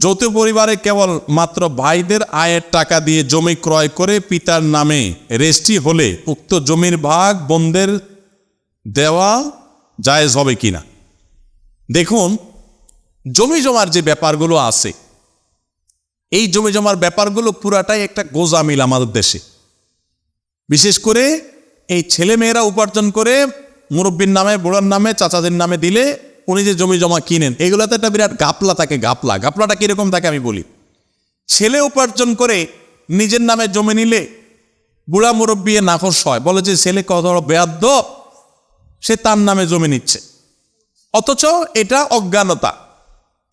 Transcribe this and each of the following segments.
যৌথ পরিবারে কেবল মাত্র ভাইদের আয়ের টাকা দিয়ে জমি ক্রয় করে পিতার নামে রেজিস্ট্রি হলে উক্ত জমির ভাগ বোনদের দেওয়া জায়েজ হবে কিনা? দেখুন, জমি জমার যে ব্যাপারগুলো আছে, এই জমি জমার ব্যাপারগুলো পুরাটাই একটা গোজামিল আমাদের দেশে। বিশেষ করে এই ছেলে মেয়েরা উপার্জন করে মুরব্বীর নামে, বুড়ার নামে, চাচাদের নামে দিলে উনি যে জমি জমা কিনেন, এগুলোতে একটা বিরাট গাপলা থাকে, গাপলা। গাপলাটা কীরকম থাকে আমি বলি। ছেলে উপার্জন করে নিজের নামে জমি নিলে বুড়া মুরব্বী এ নাফস হয়। বলে যে, ছেলে কত বেয়াদ্দ, সে তার নামে জমি নিচ্ছে। অথচ এটা অজ্ঞানতা।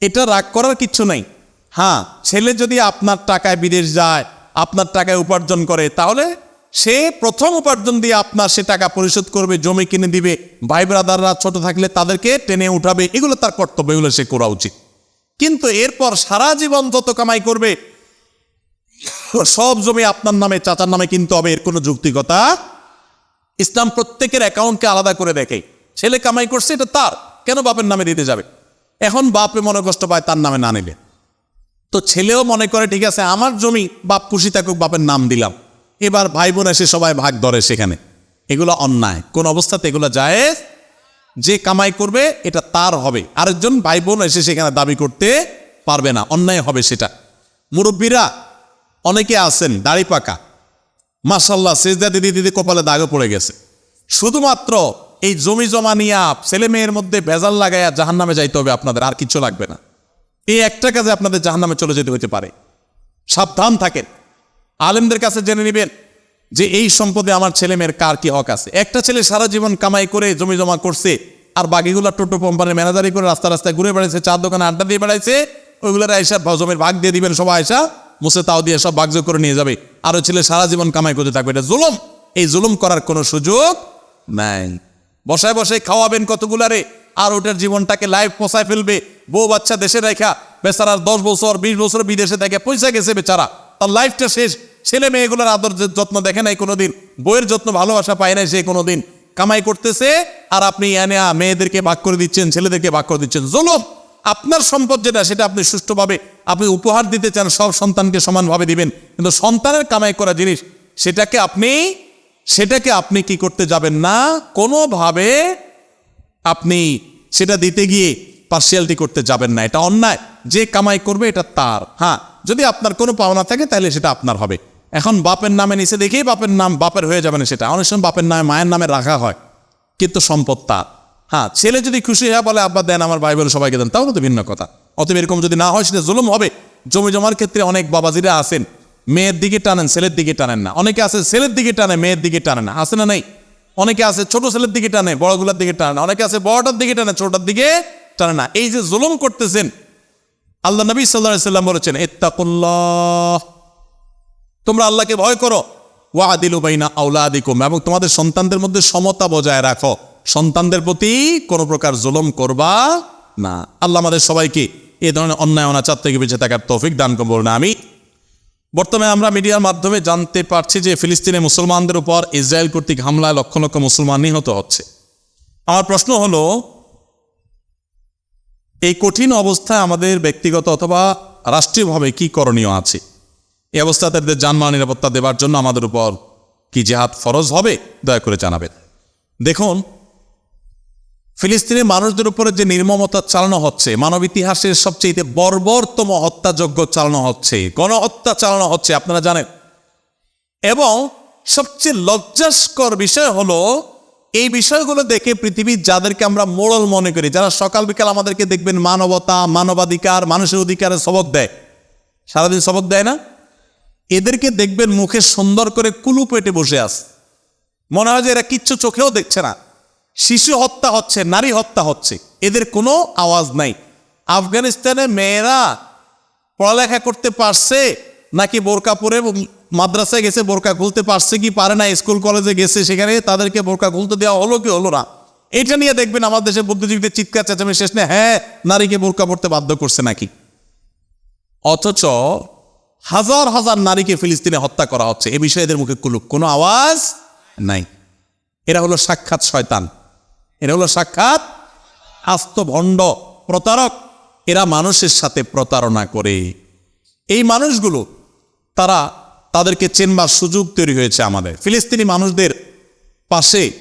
এটা রাগ করার কিচ্ছু নাই। হ্যাঁ ছেলে যদি আপনার টাকায় বিদেশ যায়, আপনার টাকায় উপার্জন করে, তাহলে সে প্রথম উপার্জন দিয়ে আপনার সে টাকা পরিশোধ করবে, জমি কিনে দিবে, ভাই ব্রাদাররা ছোট থাকলে তাদেরকে টেনে উঠাবে, এগুলো তার কর্তব্য, এগুলো সে করা উচিত। কিন্তু এরপর সারা জীবন যত কামাই করবে, সব জমি আপনার নামে, চাচার নামে কিনতে হবে, এর কোনো যুক্তিকতা ইসলাম প্রত্যেকের অ্যাকাউন্টকে আলাদা করে দেখে। ছেলে কামাই করছে, এটা তার, কেন বাপের নামে দিতে যাবে? এখন বাপে মনে কষ্ট পায়, তার নামে না নিলে। তো ছেলেও মনে করে, ঠিক আছে, আমার জমি বাপ খুশি থাকুক, বাপের নাম দিলাম। এবার ভাই বোন এসে সবাই ভাগ ধরে সেখানে। এগুলো অন্যায়। কোন অবস্থাতে এগুলো যায় যে কামাই করবে, এটা তার হবে। আরেকজন ভাই বোন এসে সেখানে দাবি করতে পারবে না। অন্যায় হবে সেটা। মুরব্বীরা অনেকে আছেন, দাড়ি পাকা। মাসাল্লাহ সেজদা দিদি দিদি কপালে দাগও পড়ে গেছে। শুধুমাত্র এই জমি জমা নিয়ে ছেলে মেয়ের মধ্যে ভেজাল লাগাইয়া জাহান নামে যাইতে হবে আপনাদের, আর কিচ্ছু লাগবে না। এই একটা কাজে আপনাদের জাহান নামে চলে যেতে হতে পারে। সাবধান থাকেন। আলেমদের কাছে জেনে নেবেন যে এই সম্পদে আমার ছেলে মেয়ের কার কি হক আছে। একটা ছেলে সারা জীবন কামাই করে, জমি জমা করছে, আর বাকিগুলো টোটো কোম্পানির ম্যানেজারি করে রাস্তা রাস্তায় ঘুরে বেড়াইছে চার দোকানে আড্ডা দিয়ে বেড়াইছে, ওইগুলোর আইসা জমির ভাগ দিয়ে দিবেন, সবাই আইসা মুসে তাও দিয়ে সব ভাগযোগ করে নিয়ে যাবে। আর ওই ছেলে সারা জীবন কামাই করতে থাকবে। এটা জুলুম। এই জুলুম করার কোনো সুযোগ নাই। বসায় বসায় খাওয়াবেন কতগুলারে আর ওটার জীবনটাকে লাইফ পোষায় ফেলবে। বউ বাচ্চা দেশে রেখা বেচারার দশ বছর, বিশ বছর বিদেশে থেকে পয়সা গেছে বেচারা। তার লাইফটা শেষ। ছেলে মেয়েগুলোর আদর যত্ন দেখে নাই কোনোদিন বইয়ের যত্ন ভালোবাসা পায় নাই সে কোনোদিন, কামাই করতেছে আর আপনি এনে মেয়েদেরকে ভাগ করে দিচ্ছেন, ছেলেদেরকে ভাগ করে দিচ্ছেন। জলম! আপনার সম্পদ যেটা, সেটা আপনি সুষ্ঠুভাবে, আপনি উপহার দিতে চান, সব সন্তানকে সমানভাবে দিবেন। কিন্তু সন্তানের কামাই করা জিনিস, সেটাকে আপনি সেটাকে আপনি কি করতে যাবেন না? কোনোভাবে আপনি সেটা দিতে গিয়ে পার্সিয়ালিটি করতে যাবেন না। এটা অন্যায়। যে কামাই করবে, এটা তার। হ্যাঁ যদি আপনার কোনো পাওনা থাকে, তাহলে সেটা আপনার হবে। এখন বাপের নামে নিচে দেখেই বাপের নাম, বাপের হয়ে যাবে না সেটা। অনেক সময় বাপের নামে, মায়ের নামে রাখা হয়, কিন্তু সম্পদ তার। হ্যাঁ ছেলে যদি খুশি হয় বলে, আব্বা, দেন আমার ভাই বোন সবাইকে দেন, তাহলে তো ভিন্ন কথা। অতএব এরকম যদি না হয়, সেটা জুলুম হবে। জমি জমার ক্ষেত্রে অনেক বাবাজিরা আছেন, মেয়ের দিকে টানেন, ছেলের দিকে টানেন না। অনেকে আছে ছেলের দিকে টানে, মেয়ের দিকে টানে না। আছে না নেই? অনেকে আছে ছোট ছেলের দিকে টানে, বড়গুলোর দিকে টানে না। অনেকে আছে বড়টার দিকে টানে, ছোটটার দিকে টানে না। এই যে জুলুম করতেছেন, আল্লাহ নবী সাল্লাহ সাল্লাম বলেছেন এত্তাকুল্লাহ তোমরা আল্লাহকে ভয় করো। ওয়া ওয়াদিলু বাইনা আউলাদিকুম এবং তোমাদের সন্তানদের মধ্যে সমতা বজায় রাখো। সন্তানদের প্রতি কোনো প্রকার জুলুম করবা না। আল্লাহ আমাদের সবাইকে এ ধরনের অন্যায়, অনাচার থেকে বেঁচে থাকার তৌফিক দান করব না আমি বর্তমানে আমরা মিডিয়ার মাধ্যমে জানতে পারছি যে ফিলিস্তিনে মুসলমানদের উপর ইসরায়েল কর্তৃক হামলায় লক্ষ লক্ষ মুসলমান নিহত হচ্ছে। আমার প্রশ্ন হলো, এই কঠিন অবস্থায় আমাদের ব্যক্তিগত অথবা রাষ্ট্রীয়ভাবে কি করণীয় আছে? এই অবস্থা তাদের জানমাল নিরাপত্তা দেওয়ার জন্য আমাদের উপর কি জেহাদ ফরজ হবে? দয়া করে জানাবেন। দেখুন, ফিলিস্তিনের মানুষদের উপরে যে নির্মমতা চালানো হচ্ছে, মানব ইতিহাসের সবচেয়ে বর্বরতম হত্যাযজ্ঞ চালানো হচ্ছে গণহত্যা চালানো হচ্ছে, আপনারা জানেন। এবং সবচেয়ে লজ্জাস্কর বিষয় হলো, এই বিষয়গুলো দেখে পৃথিবীর যাদেরকে আমরা মোড়ল মনে করি, যারা সকাল বিকাল আমাদেরকে দেখবেন মানবতা, মানবাধিকার, মানুষের অধিকারের সবক দেয়। সারাদিন সবক দেয় না? এদেরকে দেখবেন মুখে সুন্দর করে কুলু পেটে বসে আছে। মনে হয় যে এরা কিচ্ছু চোখেও দেখছে না। শিশু হত্যা হচ্ছে, নারী হত্যা হচ্ছে। এদের কোনো আওয়াজ নাই। আফগানিস্তানে মেয়েরা পড়ালেখা করতে পারছে, নাকি বোরকা পরে মাদ্রাসায় গেছে, বোরকা খুলতে পারছে কি পারে না, স্কুল কলেজে গেছে, সেখানে তাদেরকে বোরকা খুলতে দেওয়া হলো কি হলো না? এটা নিয়ে দেখবেন আমাদের দেশের বুদ্ধিজীবীদের চিৎকার, চেঁচামেচি, শেষ নেই। হ্যাঁ নারীকে বোরকা পড়তে বাধ্য করছে নাকি? অথচ হাজার হাজার নারীকে ফিলিস্তিনে হত্যা করা হচ্ছে। এ বিষয়ে এদের মুখে কুলুক কোনো আওয়াজ নাই। এরা হলো সাক্ষাৎ শয়তান। এরা হলো সাক্ষাৎ আস্ত ভণ্ড প্রতারক। এরা মানুষের সাথে প্রতারণা করে। এই মানুষগুলো, তারা তাদেরকে চেনবার সুযোগ তৈরি হয়েছে আমাদের। ফিলিস্তিনি মানুষদের পাশে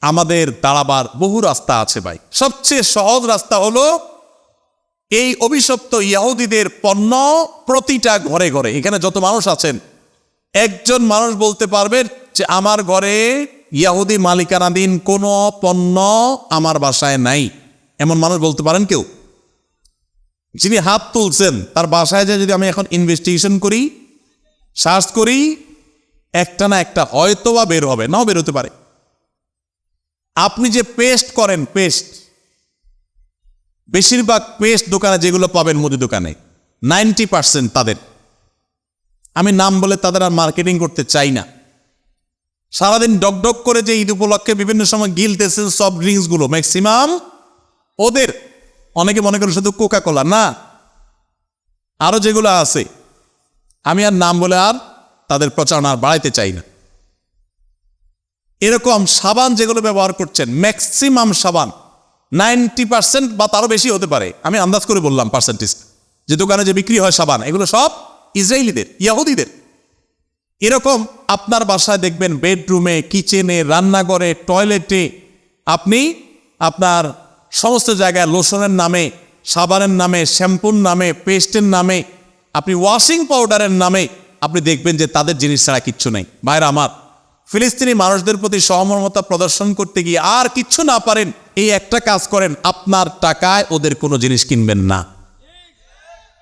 আমাদের দাঁড়াবার বহু রাস্তা আছে ভাই। সবচেয়ে সহজ রাস্তা হলো এই অভিশপ্ত ইয়াহুদিদের পণ্য প্রতিটা ঘরে ঘরে। এখানে যত মানুষ আছেন, একজন মানুষ বলতে পারবেন যে আমার ঘরে ইয়াহুদি মালিকানাধীন কোনো পণ্য আমার বাসায় নাই। এমন মানুষ বলতে পারেন কেউ? যিনি হাত তুলছেন, তার বাসায় যে যদি আমি এখন ইনভেস্টিগেশন করি সার্চ করি, একটা না একটা হয়তো বা বের হবে, নাও বেরোতে পারে। আপনি যে পেস্ট করেন পেস্ট বেশিরভাগ পেস্ট দোকানে যেগুলো পাবেন মুদি দোকানে নাইনটি পার্সেন্ট তাদের। আমি নাম বলে তাদের আর মার্কেটিং করতে চাই না। সারাদিন ডকডক করে যে ঈদ উপলক্ষে বিভিন্ন সময় গিলতেছে সব ড্রিঙ্কসগুলো ম্যাক্সিমাম ওদের। অনেকে মনে করেন শুধু কোকা কোলা না। আরও যেগুলো আছে, আমি আর নাম বলে আর তাদের প্রচারণা আর বাড়াইতে চাই না। এরকম সাবান যেগুলো ব্যবহার করছেন ম্যাক্সিমাম সাবান। নাইনটি পার্সেন্ট বা তারও বেশি হতে পারে। আমি আন্দাজ করে বললাম পার্সেন্টেজ যে দোকানে যে বিক্রি হয় সাবান, এগুলো সব ইসরায়েলিদের, ইয়াহুদিদের। এরকম আপনার বাসায় দেখবেন বেডরুমে, কিচেনে, রান্নাঘরে, টয়লেটে আপনি আপনার সমস্ত জায়গায় লোশনের নামে, সাবানের নামে, শ্যাম্পুর নামে, পেস্টের নামে, আপনি ওয়াশিং পাউডারের নামে আপনি দেখবেন যে তাদের জিনিস ছাড়া কিচ্ছু নেই। বাইরে আমার ফিলিস্তিনি মানুষদের প্রতি সহমর্মতা প্রদর্শন করতে গিয়ে আর কিচ্ছু না পারেন, এই একটা কাজ করেন, আপনার টাকায় ওদের কোনো জিনিস কিনবেন না।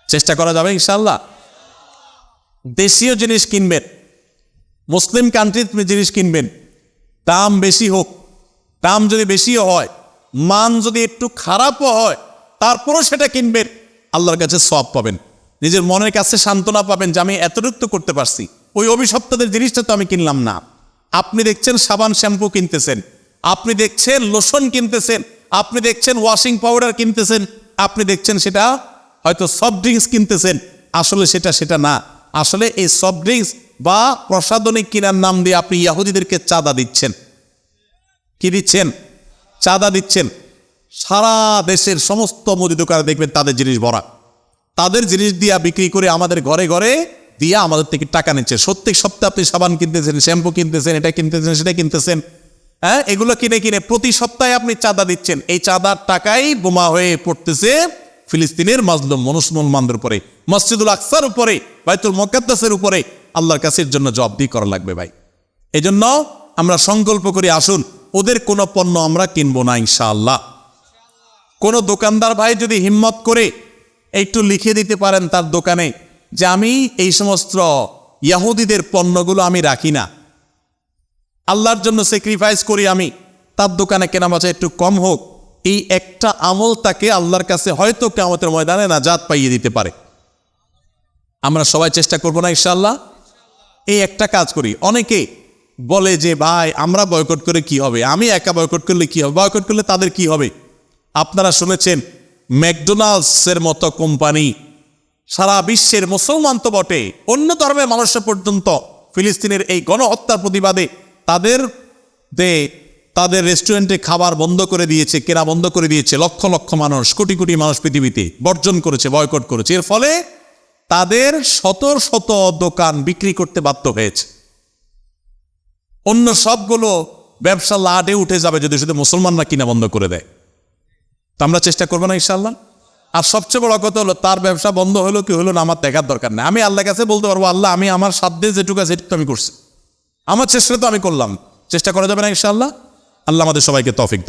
চেষ্টা করা যাবে ইনশাল্লাহ দেশীয় জিনিস কিনবেন, মুসলিম কান্ট্রিতে জিনিস কিনবেন, দাম বেশি হোক, দাম যদি বেশিও হয়, মান যদি একটু খারাপও হয়, তারপরও সেটা কিনবেন, আল্লাহর কাছে সব পাবেন। নিজের মনের কাছে সান্ত্বনা পাবেন যে আমি এতটুকু করতে পারছি, ওই অভিশপ্তদের জিনিসটা তো আমি কিনলাম না। আপনি দেখছেন সাবান শ্যাম্পু কিনতেছেন, আপনি দেখছেন লোশন কিনতেছেন, আপনি দেখছেন ওয়াশিং পাউডার কিনতেছেন, আপনি দেখছেন সেটা হয়তো সফট ড্রিঙ্কস কিনতেছেন। আসলে সেটা সেটা না। আসলে এই সফট ড্রিঙ্কস বা প্রসাধনিক কিনার নাম দিয়ে আপনি ইয়াহুদিদেরকে চাঁদা দিচ্ছেন। কি দিচ্ছেন? চাঁদা দিচ্ছেন। সারা দেশের সমস্ত মুদি দোকানে দেখবেন তাদের জিনিস ভরা। তাদের জিনিস দিয়া বিক্রি করে আমাদের ঘরে ঘরে দিয়া আমাদের থেকে টাকা নিচ্ছে। প্রত্যেক সপ্তাহে আপনি সাবান কিনতেছেন, শ্যাম্পু কিনতেছেন, এটা কিনতেছেন, সেটা কিনতেছেন হ্যাঁ? এগুলো কিনে কিনে প্রতি সপ্তাহে আপনি চাঁদা দিচ্ছেন। এই চাঁদার টাকাই বোমা হয়ে পড়তেছে ফিলিস্তিনের মাজলুম মনুষ্মলমানদের উপরে, মসজিদুল আকসার উপরে, বাইতুল মোকাদ্দাসের উপরে। আল্লাহর কাছের জন্য জবাবদি করা লাগবে ভাই। এজন্য আমরা সংকল্প করি, আসুন, ওদের কোনো পণ্য আমরা কিনবো না ইনশাআল্লাহ। কোনো দোকানদার ভাই যদি হিম্মত করে একটু লিখে দিতে পারেন তার দোকানে। যে আমি এই সমস্ত ইয়াহুদিদের পণ্যগুলো আমি রাখি না। আল্লাহর জন্য স্যাক্রিফাইস করি আমি। তার দোকানে কেনা বাচা একটু কম হোক। এই একটা আমল তাকে আল্লাহর কাছে হয়তো কেমতের ময়দানে নাজাত পাইয়ে দিতে পারে। আমরা সবাই চেষ্টা করব না ইনশাল্লাহ এই একটা কাজ করি। অনেকে বলে যে, ভাই, আমরা বয়কট করে কি হবে? আমি একা বয়কট করলে কি হবে? বয়কট করলে তাদের কি হবে? আপনারা শুনেছেন, ম্যাকডোনাল্ডসের মতো কোম্পানি সারা বিশ্বের মুসলমান তো বটে। অন্য ধর্মের মানুষের পর্যন্ত ফিলিস্তিনের এই গণহত্যার প্রতিবাদে তাদের দে তাদের রেস্টুরেন্টে খাবার বন্ধ করে দিয়েছে, কেনা বন্ধ করে দিয়েছে, লক্ষ লক্ষ মানুষ, কোটি কোটি মানুষ পৃথিবীতে বর্জন করেছে বয়কট করেছে। এর ফলে তাদের শত শত দোকান বিক্রি করতে বাধ্য হয়েছে। অন্য সবগুলো ব্যবসা লাটে উঠে যাবে যদি শুধু মুসলমানরা কিনা বন্ধ করে দেয়। তো আমরা চেষ্টা করব না ইনশাল্লাহ আর সবচেয়ে বড় কথা হলো, তার ব্যবসা বন্ধ হলো কি হলো না, আমার দেখার দরকার নেই। আমি আল্লাহ কাছে বলতে পারব, আল্লাহ, আমি আমার সাধ্যে যেটুকু আছে সেটুকু আমি করছি। আমার চেষ্টা তো আমি করলাম। চেষ্টা করা যাবে না, ইনশাআল্লাহ। আল্লাহ আমাদের সবাইকে তফিক